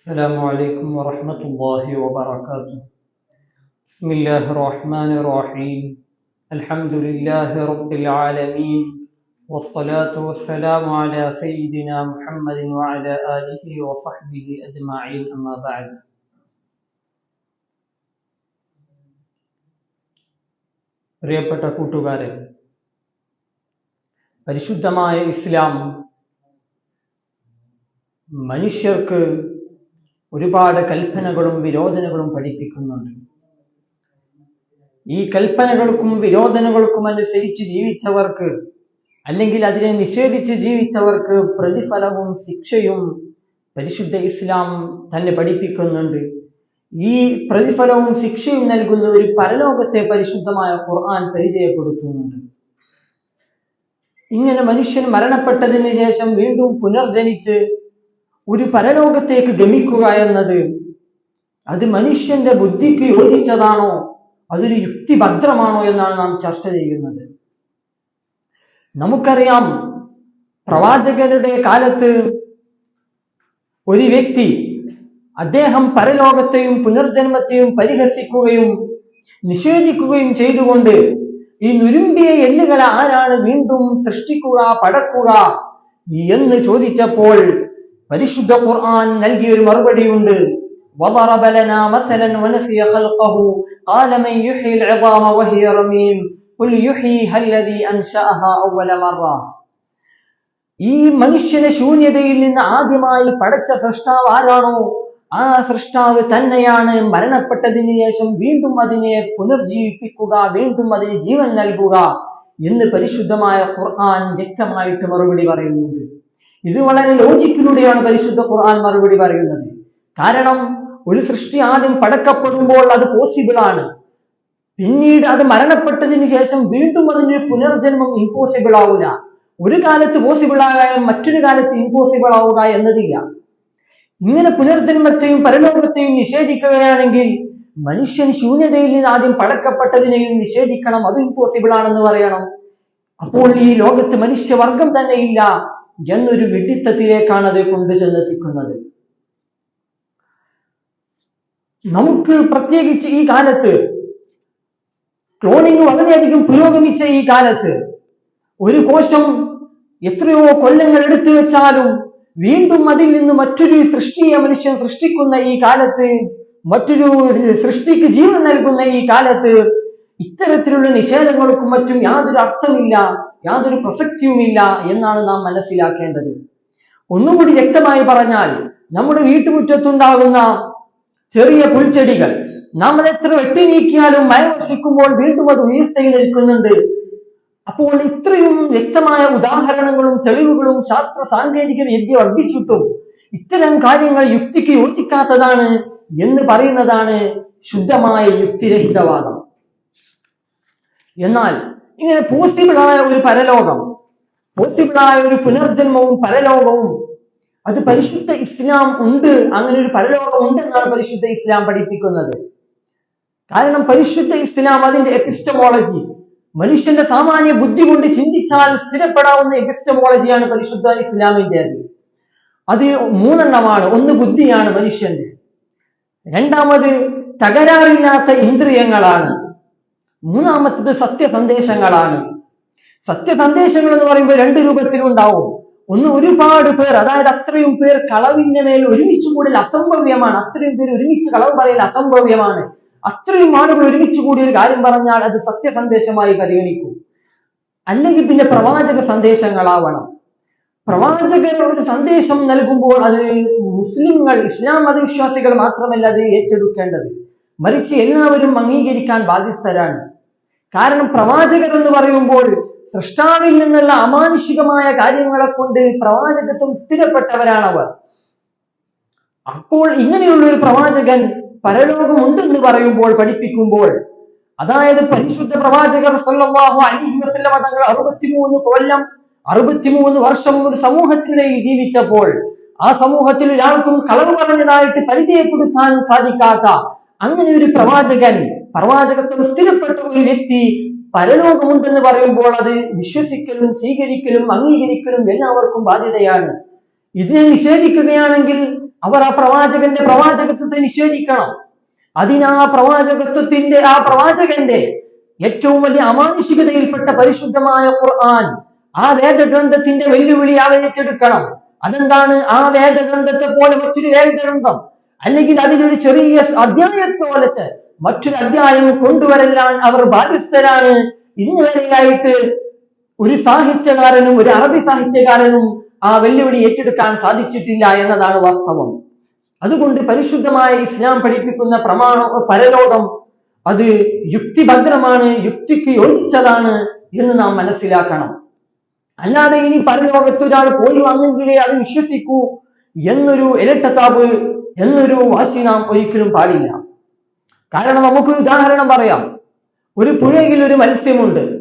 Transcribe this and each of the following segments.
السلام عليكم ورحمة الله وبركاته بسم الله الرحمن الرحيم الحمد لله رب العالمين والصلاة والسلام على سيدنا محمد وعلى آله وصحبه أجمعين أما بعد പ്രിയപ്പെട്ട കൂട്ടുകാരെ പരിശുദ്ധമായ ഇസ്ലാം മനുഷ്യർക്ക് ഒരുപാട് കൽപ്പനകളും വിരോധനകളും പഠിപ്പിക്കുന്നുണ്ട്. ഈ കൽപ്പനകൾക്കും വിരോധനകൾക്കും അനുസരിച്ച് ജീവിച്ചവർക്ക് അല്ലെങ്കിൽ അതിനെ നിഷേധിച്ച് ജീവിച്ചവർക്ക് പ്രതിഫലവും ശിക്ഷയും പരിശുദ്ധ ഇസ്ലാം തന്നെ പഠിപ്പിക്കുന്നുണ്ട്. ഈ പ്രതിഫലവും ശിക്ഷയും നൽകുന്ന ഒരു പരലോകത്തെ പരിശുദ്ധമായ ഖുർആൻ പരിചയപ്പെടുത്തുന്നുണ്ട്. ഇങ്ങനെ മനുഷ്യൻ മരണപ്പെട്ടതിന് ശേഷം വീണ്ടും പുനർജനിച്ച് ഒരു പരലോകത്തേക്ക് ഗമിക്കുക എന്നത് അത് മനുഷ്യന്റെ ബുദ്ധിക്ക് യോജിച്ചതാണോ? അതൊരു യുക്തിഭദ്രമാണോ എന്നാണ് നാം ചർച്ച ചെയ്യുന്നത്. നമുക്കറിയാം പ്രവാചകരുടെ കാലത്ത് ഒരു വ്യക്തി അദ്ദേഹം പരലോകത്തെയും പുനർജന്മത്തെയും പരിഹസിക്കുകയും നിഷേധിക്കുകയും ചെയ്തുകൊണ്ട് ഈ നുരുമ്പിയ എല്ലുകളെ ആരാണ് വീണ്ടും സൃഷ്ടിക്കുക പടക്കുക എന്ന് ചോദിച്ചപ്പോൾ പരിശുദ്ധ ഖുർആൻ നൽകിയ ഒരു മറുപടിയുണ്ട് وضرب لنا مثلا ونسي خلقه قال من يحيي العظام وهي رميم قل يحييها الذي أنشأها أول مرة ഈ മനുഷ്യനെ ശൂന്യതയിൽ നിന്ന് ആദ്യമായി പടച്ച സൃഷ്ടാവ് ആരാണോ ആ സൃഷ്ടാവ് തന്നെയാണ് മരണപ്പെട്ടതിന് ശേഷം വീണ്ടും അതിനെ പുനർജീവിപ്പിക്കുക വീണ്ടും അതിന് ജീവൻ നൽകുക എന്ന് പരിശുദ്ധമായ ഖുർആൻ വ്യക്തമായിട്ട് മറുപടി പറയുന്നുണ്ട് ഇത് വളരെ ലോജിക്കിലൂടെയാണ് പരിശുദ്ധ ഖുർആൻ മറുപടി പറയുന്നത്. കാരണം ഒരു സൃഷ്ടി ആദ്യം പടക്കപ്പെടുമ്പോൾ അത് പോസിബിൾ ആണ്. പിന്നീട് അത് മരണപ്പെട്ടതിന് ശേഷം വീണ്ടും അതിന് പുനർജന്മം ഇമ്പോസിബിൾ ആവില്ല ഒരു കാലത്ത് പോസിബിൾ ആകാൻ മറ്റൊരു കാലത്ത് ഇമ്പോസിബിൾ ആവുക എന്നതില്ല. ഇങ്ങനെ പുനർജന്മത്തെയും പരലോകത്തെയും നിഷേധിക്കുകയാണെങ്കിൽ മനുഷ്യൻ ശൂന്യതയിൽ നിന്ന് ആദ്യം പടക്കപ്പെട്ടതിനെയും നിഷേധിക്കണം അത് ഇമ്പോസിബിൾ ആണെന്ന് പറയണം. അപ്പോൾ ഈ ലോകത്ത് മനുഷ്യവർഗം തന്നെ ഇല്ല. എന്നൊരു വിഡിത്തത്തിലേക്കാണ് അത് കൊണ്ടു ചെന്നെത്തിക്കുന്നത്. നമുക്ക് പ്രത്യേകിച്ച് ഈ കാലത്ത് ക്ലോണിംഗ് വളരെയധികം പുരോഗമിച്ച ഈ കാലത്ത് ഒരു കോശം എത്രയോ കൊല്ലങ്ങൾ എടുത്തു വെച്ചാലും വീണ്ടും അതിൽ നിന്ന് മറ്റൊരു സൃഷ്ടിയെ മനുഷ്യൻ സൃഷ്ടിക്കുന്ന ഈ കാലത്ത് മറ്റൊരു സൃഷ്ടിക്ക് ജീവൻ നൽകുന്ന ഈ കാലത്ത് ഇത്തരത്തിലുള്ള നിഷേധങ്ങൾക്കും മറ്റും യാതൊരു അർത്ഥമില്ല. യാതൊരു പ്രസക്തിയുമില്ല എന്നാണ് നാം മനസ്സിലാക്കേണ്ടത്. ഒന്നും കൂടി വ്യക്തമായി പറഞ്ഞാൽ നമ്മുടെ വീട്ടുമുറ്റത്തുണ്ടാകുന്ന ചെറിയ പുൽച്ചെടികൾ നാം അത് എത്ര വെട്ടി നീക്കിയാലും മഴ വർഷിക്കുമ്പോൾ വീണ്ടും അത് ഉയർത്തി നിൽക്കുന്നുണ്ട്. അപ്പോൾ ഇത്രയും വ്യക്തമായ ഉദാഹരണങ്ങളും തെളിവുകളും ശാസ്ത്ര സാങ്കേതിക വിദ്യ വർദ്ധിച്ചിട്ടും ഇത്തരം കാര്യങ്ങൾ യുക്തിക്ക് യോജിക്കാത്തതാണ് എന്ന് പറയുന്നതാണ് ശുദ്ധമായ യുക്തിരഹിതവാദം. എന്നാൽ ഇങ്ങനെ ആയ ഒരു പരലോകം പോസിബിളായ ഒരു പുനർജന്മവും പരലോകവും അത് പരിശുദ്ധ ഇസ്ലാം ഉണ്ട് അങ്ങനെ ഒരു പരലോകം ഉണ്ടെന്നാണ് പരിശുദ്ധ ഇസ്ലാം പഠിപ്പിക്കുന്നത്. കാരണം പരിശുദ്ധ ഇസ്ലാം അതിന്റെ എപ്പിസ്റ്റമോളജി മനുഷ്യന്റെ സാമാന്യ ബുദ്ധി കൊണ്ട് ചിന്തിച്ചാൽ സ്ഥിരപ്പെടാവുന്ന എപ്പിസ്റ്റമോളജിയാണ് പരിശുദ്ധ ഇസ്ലാമിന്റെ അത് മൂന്നെണ്ണമാണ് ഒന്ന് ബുദ്ധിയാണ് മനുഷ്യന്റെ. രണ്ടാമത് തകരാറില്ലാത്ത ഇന്ദ്രിയങ്ങളാണ്. മൂന്നാമത്തത് സത്യസന്ദേശങ്ങളാണ്. സത്യസന്ദേശങ്ങൾ എന്ന് പറയുമ്പോൾ രണ്ട് രൂപത്തിലും ഉണ്ടാവും ഒന്ന് ഒരുപാട് പേർ അതായത് അത്രയും പേർ കളവിന്റെ മേൽ ഒരുമിച്ച് കൂടൽ അസംഭവ്യമാണ്. അത്രയും പേർ ഒരുമിച്ച് കളവ് പറയൽ അസംഭവ്യമാണ്. അത്രയും ആളുകൾ ഒരുമിച്ച് കൂടി ഒരു കാര്യം പറഞ്ഞാൽ അത് സത്യസന്ദേശമായി പരിഗണിക്കും. അല്ലെങ്കിൽ പിന്നെ പ്രവാചക സന്ദേശങ്ങളാവണം. പ്രവാചകർ ഒരു സന്ദേശം നൽകുമ്പോൾ അത് മുസ്ലിങ്ങൾ ഇസ്ലാം മതവിശ്വാസികൾ മാത്രമല്ല അത് ഏറ്റെടുക്കേണ്ടത്. മറിച്ച് എല്ലാവരും അംഗീകരിക്കാൻ ബാധ്യസ്ഥരാണ്. കാരണം പ്രവാചകർ എന്ന് പറയുമ്പോൾ സൃഷ്ടാവിൽ നിന്നുള്ള അമാനുഷികമായ കാര്യങ്ങളെ കൊണ്ട് പ്രവാചകത്വം സ്ഥിരപ്പെട്ടവരാണ് അവർ അപ്പോൾ ഇങ്ങനെയുള്ള ഒരു പ്രവാചകൻ പരലോകമുണ്ടെന്ന് പറയുമ്പോൾ പഠിപ്പിക്കുമ്പോൾ അതായത് പരിശുദ്ധ പ്രവാചകർ സല്ലല്ലാഹു അലൈഹി വസല്ലം തങ്ങൾ അറുപത്തിമൂന്ന് കൊല്ലം അറുപത്തിമൂന്ന് വർഷം ഒരു സമൂഹത്തിനിടയിൽ ജീവിച്ചപ്പോൾ ആ സമൂഹത്തിൽ ഒരാൾക്കും കളവ് പറഞ്ഞതായിട്ട് പരിചയപ്പെടുത്താൻ സാധിക്കാത്ത അങ്ങനെ ഒരു പ്രവാചകൻ പ്രവാചകത്വം സ്ഥിരപ്പെട്ട ഒരു വ്യക്തി പരലോകമുണ്ടെന്ന് പറയുമ്പോൾ അത് വിശ്വസിക്കലും സ്വീകരിക്കലും അംഗീകരിക്കലും എല്ലാവർക്കും ബാധ്യതയാണ്. ഇതിനെ നിഷേധിക്കുകയാണെങ്കിൽ അവർ ആ പ്രവാചകന്റെ പ്രവാചകത്വത്തെ നിഷേധിക്കണം. അതിനാ പ്രവാചകത്വത്തിന്റെ ആ പ്രവാചകന്റെ ഏറ്റവും വലിയ അമാനുഷികതയിൽപ്പെട്ട പരിശുദ്ധമായ ഖുർആൻ ആ വേദഗ്രന്ഥത്തിന്റെ വെല്ലുവിളി അവർ ഏറ്റെടുക്കണം. അതെന്താണ്? ആ വേദഗ്രന്ഥത്തെ പോലെ മറ്റൊരു വേദഗ്രന്ഥം അല്ലെങ്കിൽ അതിലൊരു ചെറിയ അധ്യായം പോലത്തെ മറ്റൊരു അധ്യായം കൊണ്ടുവരലാണ് അവർ ബാധ്യസ്ഥരാണ്. ഇന്നുവരെയായിട്ട് ഒരു സാഹിത്യകാരനും ഒരു അറബി സാഹിത്യകാരനും ആ വെല്ലുവിളി ഏറ്റെടുക്കാൻ സാധിച്ചിട്ടില്ല എന്നതാണ് വാസ്തവം. അതുകൊണ്ട് പരിശുദ്ധമായ ഇസ്ലാം പഠിപ്പിക്കുന്ന പ്രമാണ പരലോകം അത് യുക്തിഭദ്രമാണ് യുക്തിക്ക് യോജിച്ചതാണ് എന്ന് നാം മനസ്സിലാക്കണം. അല്ലാതെ ഇനി പരലോകത്ത് ഒരാൾ പോയി വന്നെങ്കിലേ അത് വിശ്വസിക്കൂ എന്നൊരു ഇരട്ടത്താപ് എന്നൊരു വാശി നാം ഒരിക്കലും പാടില്ല. കാരണം നമുക്ക് ഉദാഹരണം പറയാം. ഒരു പുഴയിൽ ഒരു മത്സ്യമുണ്ട്.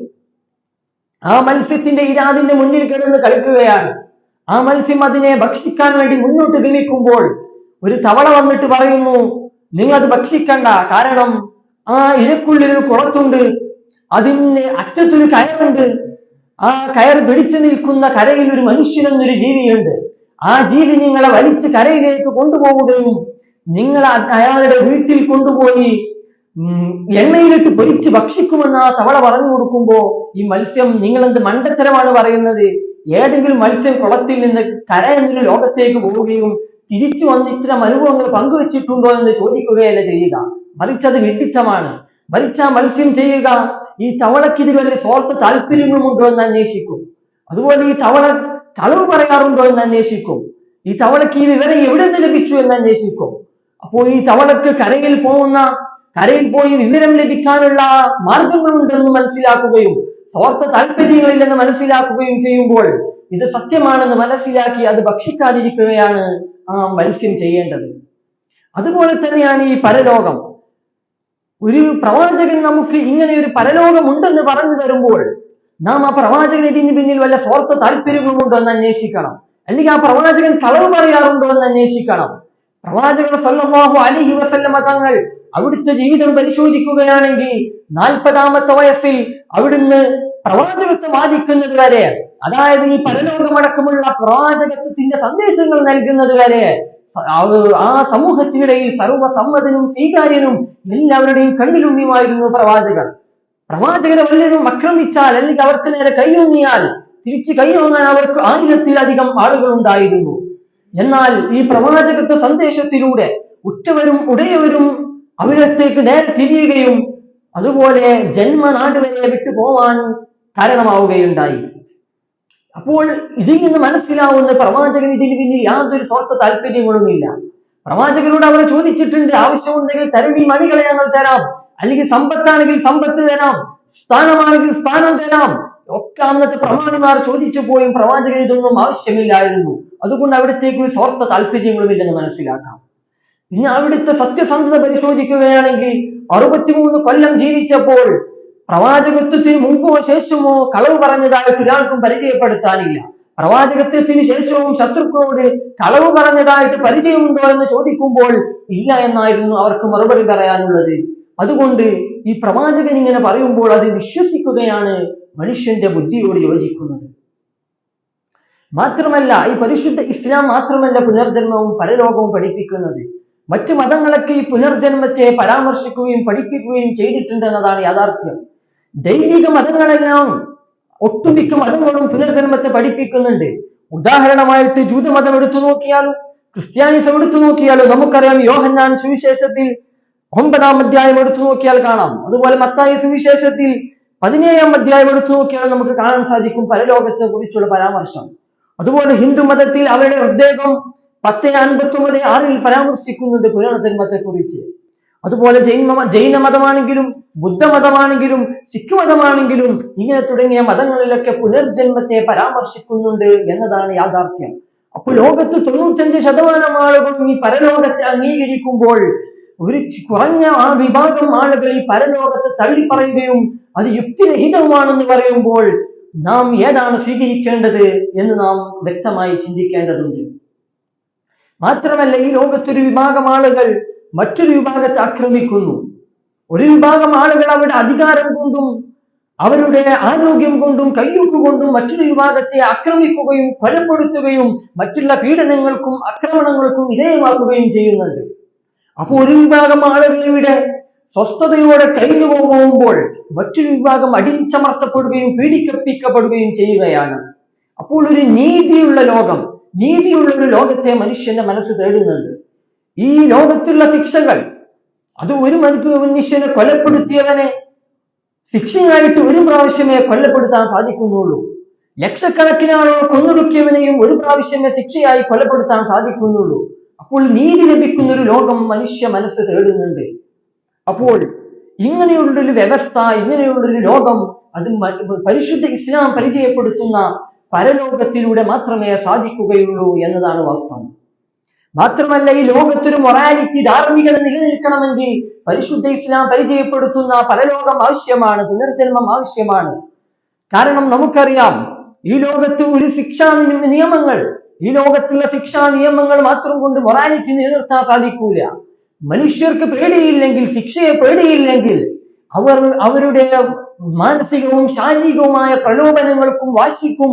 ആ മത്സ്യത്തിന്റെ ഇരാതിന്റെ മുന്നിൽ കിടന്ന് കളിക്കുകയാണ്. ആ മത്സ്യം അതിനെ ഭക്ഷിക്കാൻ വേണ്ടി മുന്നോട്ട് ഗമിക്കുമ്പോൾ ഒരു തവള വന്നിട്ട് പറയുന്നു നിങ്ങൾ അത് ഭക്ഷിക്കണ്ട. കാരണം ആ ഇരക്കുള്ളിൽ ഒരു കുളത്തുണ്ട്. അതിന് അറ്റത്തൊരു കയറുണ്ട്. ആ കയർ പിടിച്ചു നിൽക്കുന്ന കരയിൽ ഒരു മനുഷ്യനെന്നൊരു ജീവിയുണ്ട്. ആ ജീവി നിങ്ങളെ വലിച്ച് കരയിലേക്ക് കൊണ്ടുപോവുകയും നിങ്ങൾ അയാളുടെ വീട്ടിൽ കൊണ്ടുപോയി എണ്ണയിലിട്ട് പൊരിച്ച് ഭക്ഷിക്കുമെന്ന് ആ തവള പറഞ്ഞു കൊടുക്കുമ്പോ ഈ മത്സ്യം നിങ്ങൾ എന്ത് മണ്ടത്തരമാണ് പറയുന്നത്? ഏതെങ്കിലും മത്സ്യം കുളത്തിൽ നിന്ന് കര എന്നൊരു ലോകത്തേക്ക് പോവുകയും തിരിച്ചു വന്ന് ഇത്തരം അനുഭവങ്ങൾ പങ്കുവച്ചിട്ടുണ്ടോ എന്ന് ചോദിക്കുകയല്ല ചെയ്യുക. മറിച്ച് അത് വിഡിത്തമാണ്. മറിച്ച് ആ മത്സ്യം ചെയ്യുക ഈ തവളയ്ക്ക് ഇതിൽ സ്വാർത്ഥ താല്പര്യങ്ങളുമുണ്ടോ എന്ന് അന്വേഷിക്കും. അതുപോലെ ഈ തവള കളവ് പറയാറുണ്ടോ എന്ന് അന്വേഷിക്കും. ഈ തവളക്ക് ഈ വിവരം എവിടെ നിന്ന് ലഭിച്ചു എന്ന് അന്വേഷിക്കും. അപ്പോൾ ഈ തവളക്ക് കരയിൽ പോകുന്ന കരയിൽ പോയി വിവരം ലഭിക്കാനുള്ള മാർഗങ്ങളുണ്ടെന്ന് മനസ്സിലാക്കുകയും സ്വാർത്ഥ താല്പര്യങ്ങളില്ലെന്ന് മനസ്സിലാക്കുകയും ചെയ്യുമ്പോൾ ഇത് സത്യമാണെന്ന് മനസ്സിലാക്കി അത് ഭക്ഷിക്കാതിരിക്കുകയാണ് ആ മത്സ്യം ചെയ്യേണ്ടത്. അതുപോലെ തന്നെയാണ് ഈ പരലോകം. ഒരു പ്രവാചകൻ നമുക്ക് ഇങ്ങനെ ഒരു പരലോകമുണ്ടെന്ന് പറഞ്ഞു തരുമ്പോൾ നാം ആ പ്രവാചകൻ ഇതിന് പിന്നിൽ വല്ല സ്വാർത്ഥ താല്പര്യങ്ങളുമുണ്ടോ എന്ന് അന്വേഷിക്കണം. അല്ലെങ്കിൽ ആ പ്രവാചകൻ കളവ് പറയാറുണ്ടോ എന്ന് അന്വേഷിക്കണം. പ്രവാചകർ സല്ലല്ലാഹു അലൈഹി വസല്ലമ തങ്ങൾ അവിടുത്തെ ജീവിതം പരിശോധിക്കുകയാണെങ്കിൽ നാൽപ്പതാമത്തെ വയസ്സിൽ അവിടുന്ന് പ്രവാചകത്വം ആദിക്കുന്നത് വരെ അതായത് ഈ പരലോകമടക്കമുള്ള പ്രവാചകത്വത്തിന്റെ സന്ദേശങ്ങൾ നൽകുന്നത് വരെ ആ- സമൂഹത്തിനിടയിൽ സർവസമ്മതനും സ്വീകാര്യനും എല്ലാവരുടെയും കണ്ണിലുണ്ണിയുമായിരുന്നു പ്രവാചകർ പ്രവാചകരെ വല്ലതും ആക്രമിച്ചാൽ അല്ലെങ്കിൽ അവർക്ക് നേരെ കൈയോങ്ങിയാൽ തിരിച്ച് കൈയോങ്ങാൻ അവർക്ക് ആയിരത്തിലധികം ആളുകൾ ഉണ്ടായിരുന്നു എന്നാൽ ഈ പ്രവാചകത്വ സന്ദേശത്തിലൂടെ ഉറ്റവരും ഉടയവരും അവിടത്തേക്ക് നേരെ തിരിയുകയും അതുപോലെ ജന്മനാട് വരെ വിട്ടു പോവാൻ കാരണമാവുകയുണ്ടായി. അപ്പോൾ ഇതിൽ നിന്ന് മനസ്സിലാവുന്ന പ്രവാചകൻ ഇതിന് പിന്നിൽ യാതൊരു സ്വാർത്ഥ താല്പര്യങ്ങളുമില്ല. പ്രവാചകനോട് അവർ ചോദിച്ചിട്ടുണ്ട് ആവശ്യമുണ്ടെങ്കിൽ തരണി മണികളെ ഞങ്ങൾ തരാം. അല്ലെങ്കിൽ സമ്പത്താണെങ്കിൽ സമ്പത്ത് തരാം. സ്ഥാനമാണെങ്കിൽ സ്ഥാനം തരാം. ഒക്കെ അന്നത്തെ പ്രമാണിമാർ ചോദിച്ചു പോയും പ്രവാചകൻ ഇതൊന്നും ആവശ്യമില്ലായിരുന്നു. അതുകൊണ്ട് അവിടത്തേക്ക് ഒരു സ്വാർത്ഥ താല്പര്യങ്ങളുമില്ലെന്ന് മനസ്സിലാക്കാം. പിന്നെ അവിടുത്തെ സത്യസന്ധത പരിശോധിക്കുകയാണെങ്കിൽ അറുപത്തിമൂന്ന് കൊല്ലം ജീവിച്ചപ്പോൾ പ്രവാചകത്വത്തിന് മുമ്പോ ശേഷമോ കളവ് പറഞ്ഞതായിട്ട് ഒരാൾക്കും പരിചയപ്പെടുത്താനില്ല. പ്രവാചകത്വത്തിന് ശേഷവും ശത്രുക്കളോട് കളവ് പറഞ്ഞതായിട്ട് പരിചയമുണ്ടോ എന്ന് ചോദിക്കുമ്പോൾ ഇല്ല എന്നായിരുന്നു അവർക്ക് മറുപടി പറയാനുള്ളത്. അതുകൊണ്ട് ഈ പ്രവാചകൻ ഇങ്ങനെ പറയുമ്പോൾ അത് വിശ്വസിക്കുകയാണ് മനുഷ്യന്റെ ബുദ്ധിയോട് യോജിക്കുന്നത്. മാത്രമല്ല ഈ പരിശുദ്ധ ഇസ്ലാം മാത്രമല്ല പുനർജന്മവും പരലോകവും പഠിപ്പിക്കുന്നത്. മറ്റു മതങ്ങളൊക്കെ ഈ പുനർജന്മത്തെ പരാമർശിക്കുകയും പഠിപ്പിക്കുകയും ചെയ്തിട്ടുണ്ട് എന്നതാണ് യാഥാർത്ഥ്യം. ദൈവിക മതങ്ങളെല്ലാം ഒട്ടുമിക്ക മതങ്ങളും പുനർജന്മത്തെ പഠിപ്പിക്കുന്നുണ്ട്. ഉദാഹരണമായിട്ട് ജൂതമതം എടുത്തു നോക്കിയാലും ക്രിസ്ത്യാനിസം എടുത്തു നോക്കിയാലും നമുക്കറിയാം യോഹന്നാൻ സുവിശേഷത്തിൽ ഒമ്പതാം അധ്യായം എടുത്തു നോക്കിയാൽ കാണാം. അതുപോലെ മത്തായി സുവിശേഷത്തിൽ പതിനേഴാം അധ്യായം എടുത്തു നോക്കിയാൽ നമുക്ക് കാണാൻ സാധിക്കും പരലോകത്തെ കുറിച്ചുള്ള പരാമർശം. അതുപോലെ ഹിന്ദു മതത്തിൽ അവരുടെ ഹൃദയം പത്ത് അൻപത്തി ഒമ്പത് ആറിൽ പരാമർശിക്കുന്നുണ്ട് പുനർജന്മത്തെ കുറിച്ച് അതുപോലെ ജൈന ജൈന മതമാണെങ്കിലും ബുദ്ധമതമാണെങ്കിലും സിഖ് മതമാണെങ്കിലും ഇങ്ങനെ തുടങ്ങിയ മതങ്ങളിലൊക്കെ പുനർജന്മത്തെ പരാമർശിക്കുന്നുണ്ട് എന്നതാണ് യാഥാർത്ഥ്യം. അപ്പോൾ ലോകത്ത് തൊണ്ണൂറ്റഞ്ച് ശതമാനം ആളുകളും ഈ പരലോകത്തെ അംഗീകരിക്കുമ്പോൾ ഒരു കുറഞ്ഞ ആ വിഭാഗം ആളുകൾ ഈ പരലോകത്ത് തള്ളിപ്പറയുകയും അത് യുക്തിരഹിതമാണെന്ന് പറയുമ്പോൾ നാം ഏതാണ് സ്വീകരിക്കേണ്ടത് എന്ന് നാം വ്യക്തമായി ചിന്തിക്കേണ്ടതുണ്ട്. മാത്രമല്ല ഈ ലോകത്തൊരു വിഭാഗം ആളുകൾ മറ്റൊരു വിഭാഗത്തെ ആക്രമിക്കുന്നു. ഒരു വിഭാഗം ആളുകൾ അവരുടെ അധികാരം കൊണ്ടും അവരുടെ ആരോഗ്യം കൊണ്ടും കയ്യൊക്ക് കൊണ്ടും മറ്റൊരു വിഭാഗത്തെ ആക്രമിക്കുകയും കൊലപ്പെടുത്തുകയും മറ്റുള്ള പീഡനങ്ങൾക്കും ആക്രമണങ്ങൾക്കും വിധേയമാക്കുകയും ചെയ്യുന്നുണ്ട്. അപ്പോൾ ഒരു വിഭാഗം ആളുകൾ സ്വസ്ഥതയോടെ കഴിഞ്ഞു പോകുമ്പോൾ മറ്റൊരു വിഭാഗം അടിച്ചമർത്തപ്പെടുകയും പീഡിക്കപ്പിക്കപ്പെടുകയും ചെയ്യുകയാണ്. അപ്പോൾ ഒരു നീതിയുള്ള ലോകം നീതിയുള്ള ഒരു ലോകത്തെ മനുഷ്യന്റെ മനസ്സ് തേടുന്നുണ്ട്. ഈ ലോകത്തുള്ള ശിക്ഷകൾ അത് ഒരു മനുഷ്യനെ കൊലപ്പെടുത്തിയവനെ ശിക്ഷയായിട്ട് ഒരു പ്രാവശ്യമേ കൊല്ലപ്പെടുത്താൻ സാധിക്കുന്നുള്ളൂ. ലക്ഷക്കണക്കിന് ആളുകൾ കൊന്നൊടുക്കിയവനെയും ഒരു പ്രാവശ്യമേ ശിക്ഷയായി കൊലപ്പെടുത്താൻ സാധിക്കുന്നുള്ളൂ. അപ്പോൾ നീതി ലഭിക്കുന്ന ഒരു ലോകം മനുഷ്യ മനസ്സ് തേടുന്നുണ്ട്. അപ്പോൾ ഇങ്ങനെയുള്ളൊരു വ്യവസ്ഥ ഇങ്ങനെയുള്ളൊരു ലോകം അത് പരിശുദ്ധ ഇസ്ലാം പരിചയപ്പെടുത്തുന്ന പരലോകത്തിലൂടെ മാത്രമേ സാധിക്കുകയുള്ളൂ എന്നതാണ് വാസ്തവം. മാത്രമല്ല ഈ ലോകത്തൊരു മൊറാലിറ്റി ധാർമ്മികത നിലനിൽക്കണമെങ്കിൽ പരിശുദ്ധ ഇസ്ലാം പരിചയപ്പെടുത്തുന്ന പരലോകം ആവശ്യമാണ് പുനർജന്മം ആവശ്യമാണ്. കാരണം നമുക്കറിയാം ഈ ലോകത്ത് ഒരു ശിക്ഷാ നിയമങ്ങൾ ഈ ലോകത്തുള്ള ശിക്ഷാ നിയമങ്ങൾ മാത്രം കൊണ്ട് മൊറാലിറ്റി നിലനിർത്താൻ സാധിക്കൂല. മനുഷ്യർക്ക് പേടിയില്ലെങ്കിൽ ശിക്ഷയെ പേടിയില്ലെങ്കിൽ അവർ അവരുടെ മാനസികവും ശാരീരികവുമായ പ്രലോഭനങ്ങൾക്കും വാശിക്കും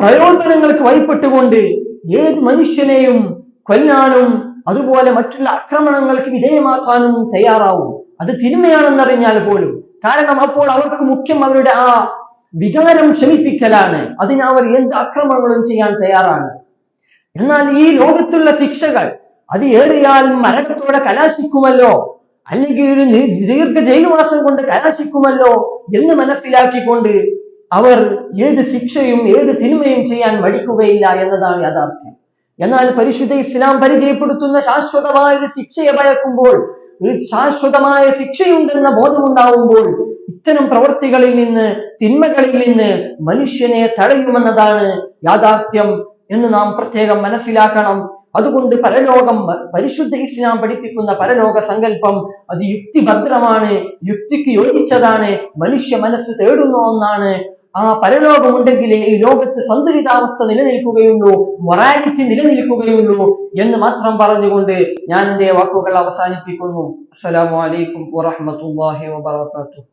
പ്രലോഭനങ്ങൾക്ക് വഴിപ്പെട്ടുകൊണ്ട് ഏത് മനുഷ്യനെയും കൊല്ലാനും അതുപോലെ മറ്റുള്ള ആക്രമണങ്ങൾക്ക് വിധേയമാക്കാനും തയ്യാറാവും. അത് തിന്മയാണെന്നറിഞ്ഞാൽ പോലും. കാരണം അപ്പോൾ അവർക്ക് മുഖ്യം അവരുടെ ആ വികാരം ക്ഷമിപ്പിക്കലാണ്. അതിന് അവർ എന്ത് അക്രമങ്ങളും ചെയ്യാൻ തയ്യാറാണ്. എന്നാൽ ഈ ലോകത്തുള്ള ശിക്ഷകൾ അത് ഏറിയാൽ മരണത്തോടെ കലാശിക്കുമല്ലോ? അല്ലെങ്കിൽ ഒരു ദീർഘ ജയിൽവാസം കൊണ്ട് കലാശിക്കുമല്ലോ എന്ന് മനസ്സിലാക്കിക്കൊണ്ട് അവർ ഏത് ശിക്ഷയും ഏത് തിന്മയും ചെയ്യാൻ മടിക്കുകയില്ല എന്നതാണ് യാഥാർത്ഥ്യം. എന്നാൽ പരിശുദ്ധ ഇസ്ലാം പരിചയപ്പെടുത്തുന്ന ശാശ്വതമായ ഒരു ശിക്ഷയെ ഭയക്കുമ്പോൾ ഒരു ശാശ്വതമായ ശിക്ഷയുണ്ടെന്ന ബോധമുണ്ടാവുമ്പോൾ ഇത്തരം പ്രവൃത്തികളിൽ നിന്ന് തിന്മകളിൽ നിന്ന് മനുഷ്യനെ തടയുമെന്നതാണ് യാഥാർത്ഥ്യം എന്ന് നാം പ്രത്യേകം മനസ്സിലാക്കണം. അതുകൊണ്ട് പരലോകം പരിശുദ്ധ ഇസ്ലാം പഠിപ്പിക്കുന്ന പരലോക സങ്കല്പം അത് യുക്തിഭദ്രമാണ് യുക്തിക്ക് യോജിച്ചതാണ് മനുഷ്യ മനസ്സ് തേടുന്ന ഒന്നാണ് ആ പരലോകമുണ്ടെങ്കിൽ ഈ ലോകത്ത് സന്തുലിതാവസ്ഥ നിലനിൽക്കുകയുള്ളൂ മൊറാലിറ്റി നിലനിൽക്കുകയുള്ളൂ എന്ന് മാത്രം പറഞ്ഞുകൊണ്ട് ഞാൻ എന്റെ വാക്കുകൾ അവസാനിപ്പിക്കുന്നു. അസ്സലാമു അലൈക്കും വറഹ്മത്തുള്ളാഹി വബറകാതുഹു.